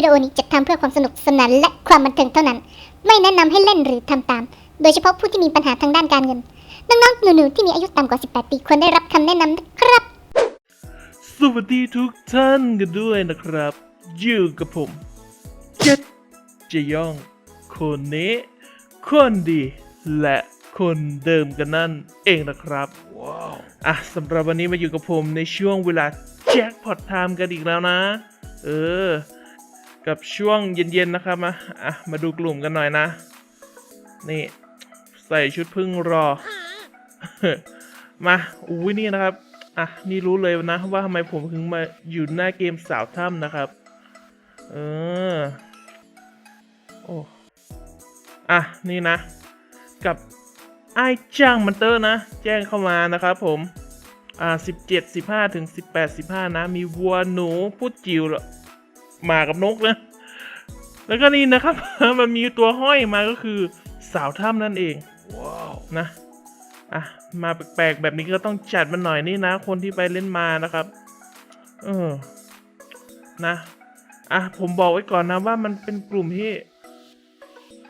วิดีโอนี้จัดทำเพื่อความสนุกสนานและความบันเทิงเท่านั้น ไม่แนะนำให้เล่นหรือทำตาม โดยเฉพาะผู้ที่มีปัญหาทางด้านการเงิน น้องๆหนูๆที่มีอายุต่ำกว่า 18 ปีควรได้รับคำแนะนำนะครับ สวัสดีทุกท่านกันด้วยนะครับอยู่กับผมเจ็ดเจยอง คนนี้คนดี และคนเดิมกันนั่นเองนะครับว้าวอะสำหรับวันนี้มาอยู่กับผมในช่วงเวลาแจ็คพอตไทม์กันอีกแล้วนะ เออ กับช่วงเย็นๆนะครับมาอะมาดูกลุ่มกันหน่อยนะ นี่ใส่ชุดพึ่งรอ มาอุ้ยนี่นะครับอะนี่รู้เลยนะว่าทำไมผมถึงมาอยู่หน้าเกมสาวถ้ำนะครับ เออโอ้อะนี่นะ กับไอ้จ้างมันเตอร์นะ แจ้งเข้ามานะครับผมอ่าสิบเจ็ดสิบห้าถึงสิบแปดสิบห้านะ มีวัวหนูพูดจิ๋ว หมากับนกนะ แล้วก็นี่นะครับ มันมีตัวห้อยมาก็คือสาวถ้ำนั่นเอง ว้าว นะ อะ มาแปลกๆแบบนี้ก็ต้องจัดมันหน่อยนี่นะ คนที่ไปเล่นมานะครับ เออ นะ อะ ผมบอกไว้ก่อนนะว่ามันเป็นกลุ่มที่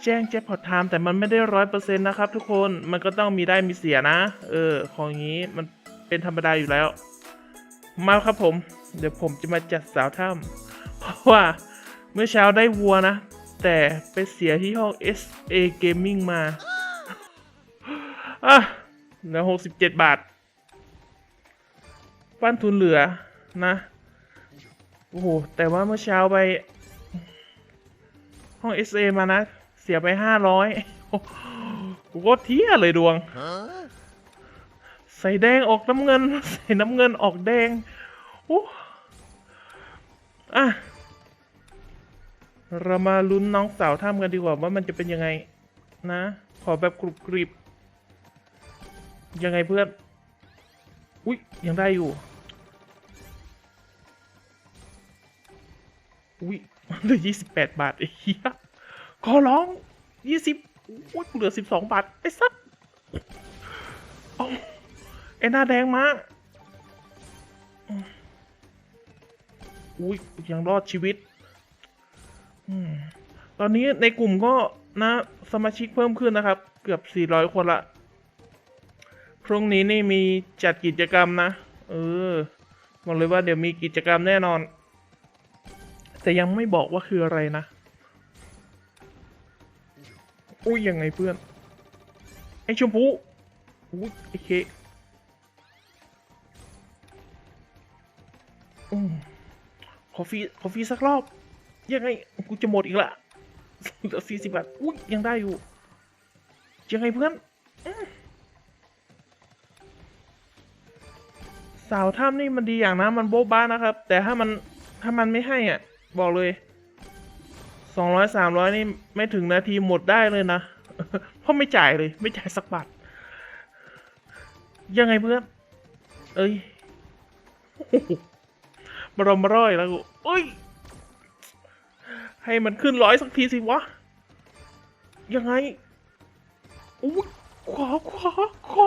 แจ้งแจ็คพอตไทม์แต่มันไม่ได้ร้อยเปอร์เซ็นต์นะครับ ทุกคน มันก็ต้องมีได้มีเสียนะ เออ ของอย่างนี้มันเป็นธรรมดาอยู่แล้ว มาครับผม เดี๋ยวผมจะมาจัดสาวถ้ำ เพราะว่าเมื่อเช้าได้วัวนะ แต่ไปเสียที่ห้อง SA Gaming มาอะเหลือหกสิบเจ็ดบาท ปั้นทุนเหลือนะ โอ้โห แต่ว่าเมื่อเช้าไป ห้อง SA มานะ เสียไปห้าร้อยกูก็เที่ยเลยดวง ใส่แดงออกน้ำเงิน ใส่น้ำเงินออกแดง โอ้อะ เรามาลุ้นน้องสาวถ้ำกันดีกว่าว่ามันจะเป็นยังไง นะ ขอแบบกรุบกริบ ยังไงเพื่อน อุ๊ย ยังได้อยู่ อุ๊ยเหลือยี่สิบแปดบาทไอ้เหี้ยขอร้องยี่สิบอุ๊ยเหลือสิบสองบาท ไอ้สัสเอาไอ้หน้าแดงมาอุ๊ยยังรอดชีวิต ตอนนี้ในกลุ่มก็นะสมาชิกเพิ่มขึ้นนะครับ เกือบสี่ร้อยคนละ พรุ่งนี้นี่มีจัดกิจกรรมนะ เออ บอกเลยว่าเดี๋ยวมีกิจกรรมแน่นอน แต่ยังไม่บอกว่าคืออะไรนะ อุ้ยยังไงเพื่อน ไอชมพูอุ้ยไอเคอืมขอฟีขอฟีสักรอบ ยังไงกูจะหมดอีกละเหลือสี่สิบบาทอุ้ยยังได้อยู่ยังไงเพื่อนอสาวถ้ำนี่มันดีอย่างนะมันโบ๊ะบ้านะครับ แต่ถ้ามันถ้ามันไม่ให้อะ บอกเลยสองร้อยสามร้อยนี่ไม่ถึงนาทีหมดได้เลยนะเพราะไม่จ่ายเลย ไม่จ่ายสักบาทยังไงเพื่อน เอ้ยมารอมารอยแล้วกูเอ้ย ให้มันขึ้นร้อยสักทีสิวะ ยังไงอุ้ยขอขอขอ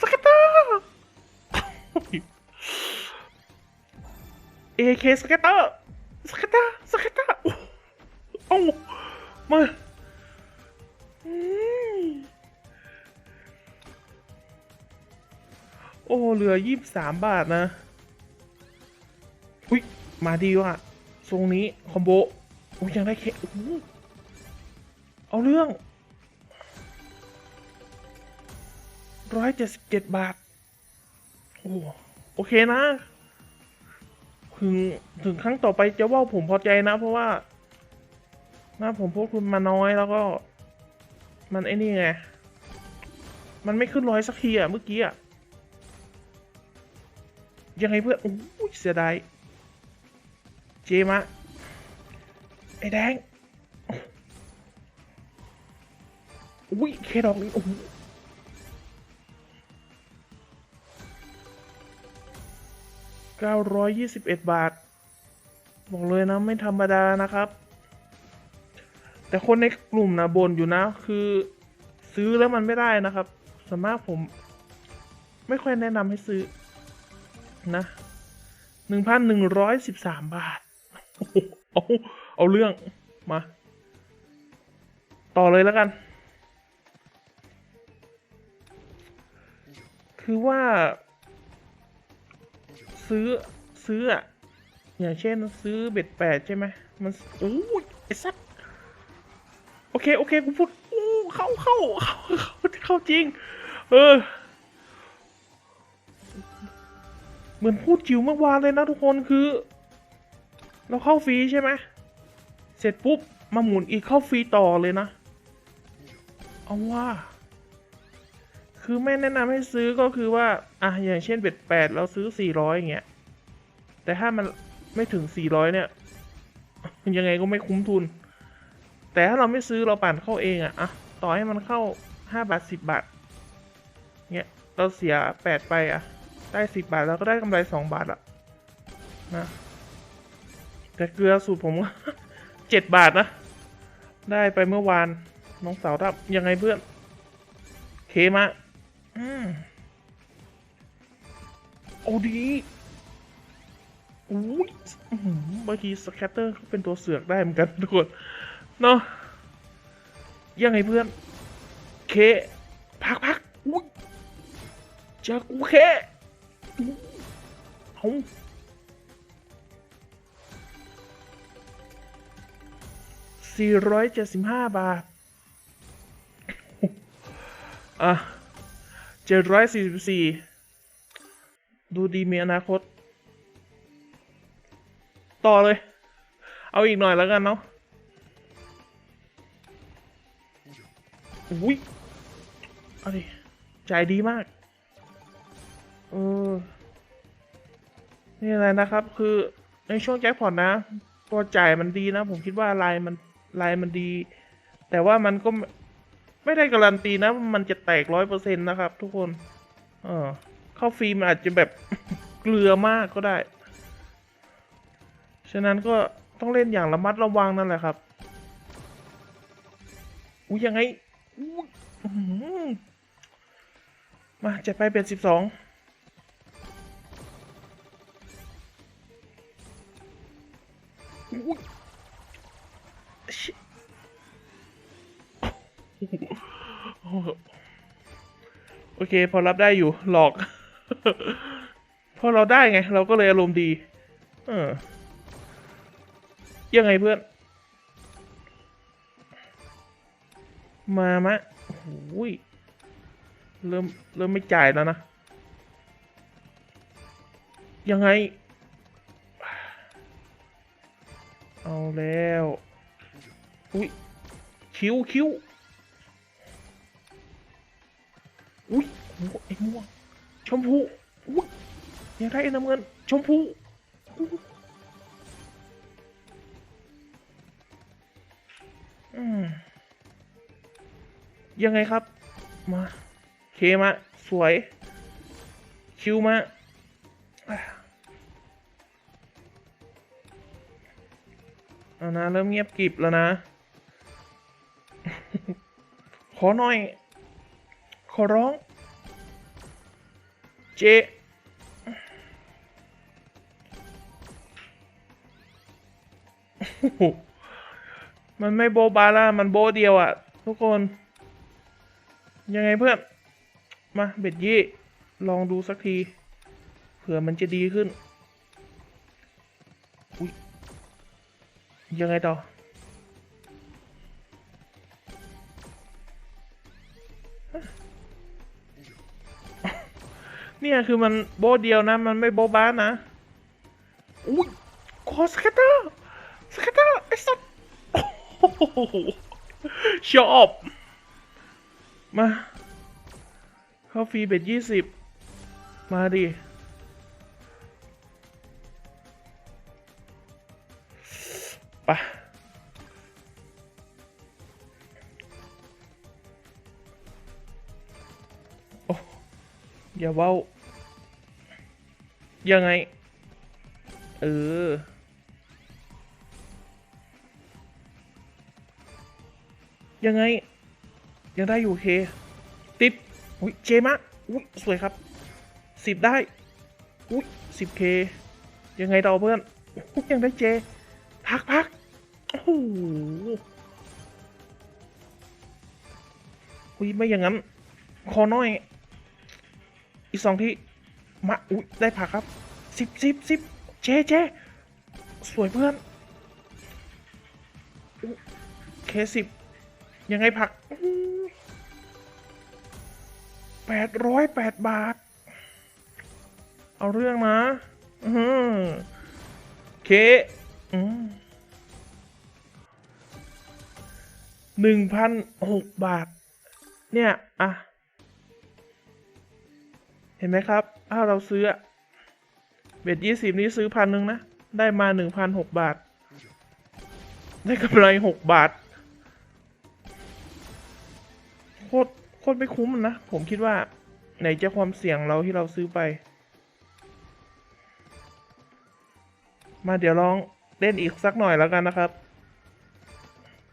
สกัตเตอร์ AK สเกตเตอร์สเกตเตอร์สเกตเตอร์โอ้มาโอ้เหลือยี่สามบาทนะ อุ้ยมาดีว่ะทรงนี้ คอมโบ อุ้ยยังได้เคโอ้โหเอาเรื่องร้อยเจ็ดสิบเจ็ดบาท โอ้โอเคนะ ถึง ถึงครั้งต่อไปจะว่าผมพอใจนะ เพราะว่านะผมพวกคุณมาน้อยแล้วก็ มันไอ้นี่ไง มันไม่ขึ้นร้อยสักทีอะเมื่อกี้อะยังไงเพื่อนโอ้ยเสียดาย เจมะ ไอ้แดง อุ้ย เคดอกนี้โอ้โห921บาท บอกเลยนะ ไม่ธรรมดานะครับ แต่คนในกลุ่มนะบนอยู่นะ คือซื้อแล้วมันไม่ได้นะครับสวนมากผม ไม่ค่อยแนะนำให้ซื้อนะ1,113บาท โอ้โอา เอาเรื่องมา ต่อเลยแล้วกัน คือว่า ซื้อซื้ออะอย่างเช่นซื้อเบ็ดแปดใช่ไหมมันโอ้ยไอ้สัตโอเค โอเคกูพูดโอ้เข้าเข้าเข้าเข้าเข้าจริง เออ เหมือนพูดจิ๋วเมื่อวานเลยนะทุกคนคือ เราเข้าฟรีใช่ไหม เสร็จปุ๊บ มาหมุนอีกเข้าฟรีต่อเลยนะ เอาว่า คือไม่แนะนำให้ซื้อก็คือว่า อะ อย่างเช่นเบ็ดแปดเราซื้อสี่ร้อยอย่างเงี้ย แต่ถ้ามันไม่ถึงสี่ร้อยเนี่ย ยังไงก็ไม่คุ้มทุน แต่ถ้าเราไม่ซื้อเราปั่นเข้าเองอะอะต่อให้มันเข้าห้าบาทสิบบาทเงี้ย เราเสียแปดไปอะได้สิบบาทเราก็ได้กำไรสองบาทละนะแต่เกลือสูตรผม เจ็ดบาทนะ ได้ไปเมื่อวาน น้องสาวทับยังไงเพื่อน เคมาอืมโอ้ดีอุ้ยอื้อหือบางทีสแคตเตอร์เขาเป็นตัวเสือกได้เหมือนกันทุกคน เนาะยังไงเพื่อน เค พักพักอุ้ยเจอกูเคเอา สี่ร้อยเจ็ดสิบห้าบาทอะเจ็ดร้อยสี่สิบสี่ดูดีมีอนาคต ต่อเลย เอาอีกหน่อยแล้วกันเนาะอุ้ยอาดิใจายดีมากเออนี่อะไรนะครับ คือในช่วงแจ็คพอตนะ ตัวจ่ายมันดีนะ ผมคิดว่าลายมัน ลายมันดี แต่ว่ามันก็ไม่ได้การันตีนะ มันจะแตกร้อยเปอร์เซ็นต์นะครับ ทุกคน เออเข้าฟรีมอาจจะแบบเกลือมากก็ได้ ฉะนั้นก็ต้องเล่นอย่างระมัดระวังนั่นแหละครับ อุ้ยยังไงมาจะไปเป็นสิบสองอุ๊ย โอเค พอรับได้อยู่ หลอก พอเราได้ไง เราก็เลยอารมณ์ดี เออ ยังไงเพื่อน มามะโอ้ยเริ่ม เริ่มไม่จ่ายแล้วนะ ยังไง เอาแล้ว อุ้ยคิ้วคิ้วอุ้ยโอ้ไอ้ม่วงชมพูอุ้ยอยากได้ไอ้น้ำเงิน ชมพูยังไงครับ มาเคมา สวย คิวมาอะเอานะเริ่มเงียบกริบแล้วนะ ขอหน่อย ขอร้อง เจ มันไม่โบบาร่ามันโบเดียวอะ่ะ ทุกคน ยังไงเพื่อน มาเบ็ดยี่ ลองดูสักที เผื่อมันจะดีขึ้น ยังไงต่อ เนี่ยคือมันโบเดียวนะ มันไม่โบบ้านนะอุ้ยขอสเก็ตเตอร์สเก็ตเตอร์ไอ้สัสโอ้โหชอบมา เข้าฟรีเบ็ดยี่สิบมาดิไป อย่าเว้า ยังไง เออ ยังไง ยังได้อยู่เค ติด อุ้ยเจมะ อุ้ยสวยครับ สิบได้ อุ้ยสิบเค ยังไงต่อเพื่อนอยังได้เจ พักพักโอ้โหอุ้ยไม่อย่างนั้น ขอหน่อย อีกสองที่มาอุ้ยได้ผักครับสิบสิบสิบเจ๊เจ๊สวยเพื่อนเคสิบยังไงผักแปดร้อยแปดบาท เอาเรื่องนะอือเคหนึ่งพันหกบาท เนี่ย อะ เห็นไหมครับ ถ้าเราซื้อเบ็ดยี่สิบนี้ซื้อพันหนึ่งนะ ได้มาหนึ่งพันหกบาท ได้กำไรหกบาท โคตรโคตรไม่คุ้มนะ ผมคิดว่า ไหนจะความเสี่ยงเราที่เราซื้อไป มาเดี๋ยวลองเล่นอีกสักหน่อยแล้วกันนะครับ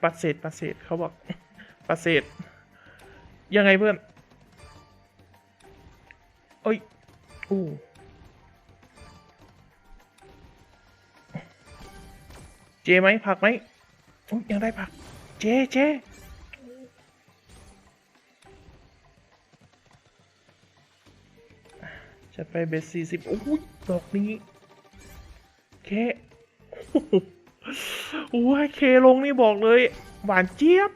ปัดเศษปัดเศษเขาบอกปัดเศษยังไงเพื่อน อ้ยอู้เจไหมผักไหมอุ๊ยยังได้ผัก เจเจจะไปเบสสี่สิบโอ้ยดอกนี้ เคโอ้ยเคลงนี่บอกเลย หวานเจี๊ยบ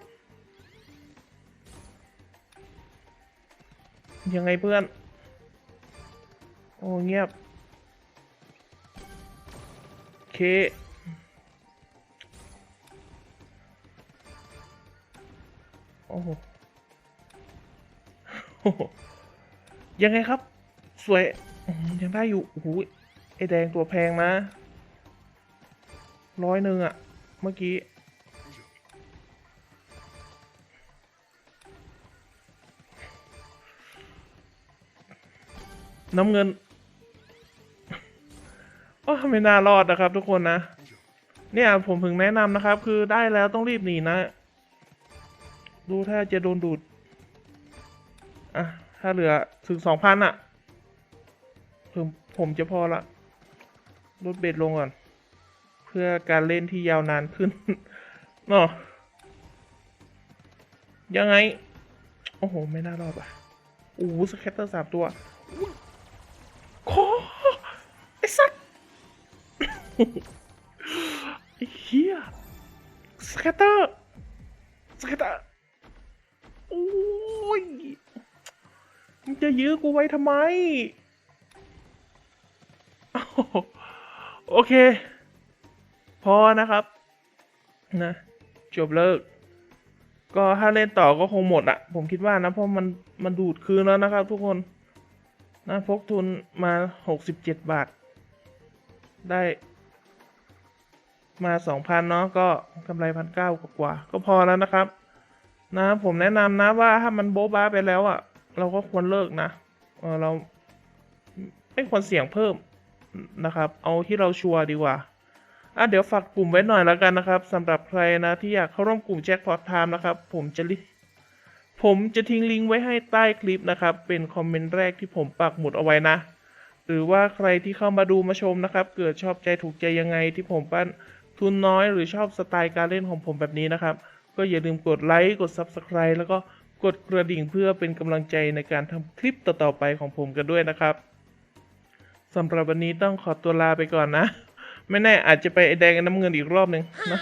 ยังไงเพื่อน โอ้เงียบเคโอ้โหโอ้โหยังไงครับ สวยยังได้อยู่โอ้โหไอแดงตัวแพงนะร้อยหนึ่งอะเมื่อกี้น้ำเงิน โอ้ไม่น่ารอดนะครับทุกคนนะ เนี่ยผมถึงแนะนำนะครับ คือได้แล้วต้องรีบหนีนะ ดูถ้าจะโดนดูด อะ ถ้าเหลือถึงสองพันอะผมผมจะพอละลดเบ็ดลงก่อน เพื่อการเล่นที่ยาวนานขึ้นเนาะยังไง โอ้โห ไม่น่ารอดอะโอ้สแคตเตอร์สามตัวอุ๊ยโคไอ้สัตว์ ไอ้ เหี้ยสแคตเตอร์สแคตเตอร์โอ้ยมึงจะยื้อกูไว้ทำไมอ้าวโอเค พอนะครับ นะ จบเลิก ก็ถ้าเล่นต่อก็คงหมดอะผมคิดว่านะ เพราะมันมันดูดคืนแล้วนะครับทุกคนนะพกทุนมาหกสิบเจ็ดบาท ได้ มาสองพันเนาะก็กำไรพันเก้ากว่าก็พอแล้วนะครับ นะผมแนะนำนะว่าถ้ามันโบ๊ะบ้าไปแล้วอะ่ะ เราก็ควรเลิกนะเออเราไม่ควรเสี่ยงเพิ่มนะครับ เอาที่เราชัวร์ดีกว่าอะเดี๋ยวฝากกลุ่มไว้หน่อยแล้วกันนะครับสำหรับใครนะที่อยากเข้าร่วมกลุ่มแจ็คพอตไทม์นะครับ ผมจะผมจะทิ้งลิงก์ไว้ให้ใต้คลิปนะครับ เป็นคอมเมนต์แรกที่ผมปักหมุดเอาไว้นะ หรือว่าใครที่เข้ามาดูมาชมนะครับ เกิดชอบใจถูกใจยังไงที่ผมปั้น ทุนน้อยหรือชอบสไตล์การเล่นของผมแบบนี้นะครับ ก็อย่าลืมกดไลค์กด Subscribe แล้วก็กดกระดิ่งเพื่อเป็นกำลังใจในการทำคลิปต่อๆไปของผมกันด้วยนะครับสำหรับวันนี้ต้องขอตัวลาไปก่อนนะ ไม่แน่อาจจะไปไอแดงน้ำเงินอีกรอบหนึ่งนะ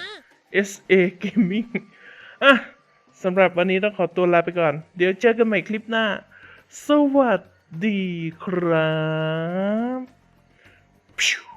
SA Gaming อะสำหรับวันนี้ต้องขอตัวลาไปก่อน เดี๋ยวเจอกันใหม่คลิปหน้า สวัสดีครับ